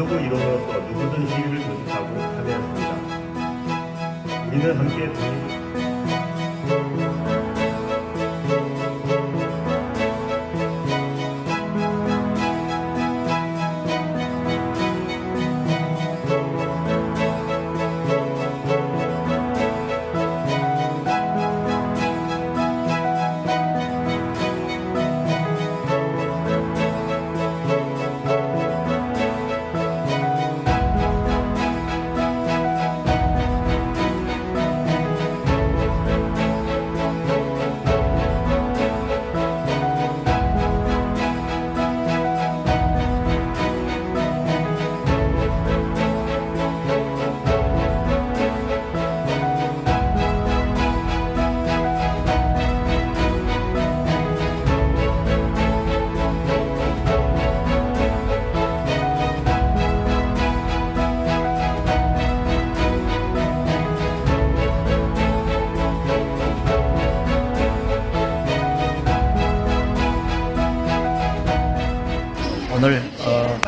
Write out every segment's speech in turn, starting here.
민족을 이루어서 누구든지 이를 모집하고 참여했습니다. 우리는 함께 독립 오늘 어,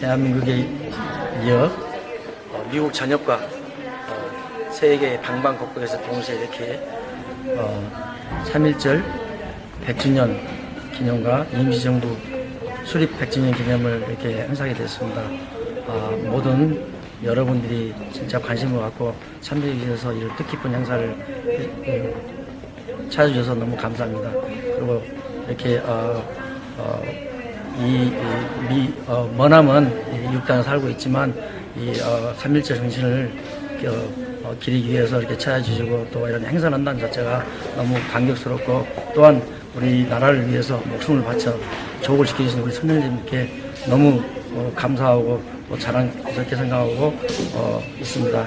대한민국에 이어 어, 미국 전역과 어, 세계 방방곡곡에서 동시에 이렇게 어, 3.1절 100주년 기념과 임시정부 수립 100주년 기념을 이렇게 행사하게 됐습니다. 아, 모든 여러분들이 진짜 관심을 갖고 참여해 주셔서 이런 뜻깊은 행사를 어, 찾아주셔서 너무 감사합니다. 그리고 이렇게 어, 어, 이, 이 미, 어, 이 육단에 살고 있지만 이 어, 3.1절 정신을 어, 어, 기리기 위해서 이렇게 찾아주시고 또 이런 행사를 한다는 자체가 너무 감격스럽고 또한 우리 나라를 위해서 목숨을 바쳐 조국을 지켜주신 우리 선생님께 너무 어, 감사하고 또 자랑스럽게 생각하고 어, 있습니다.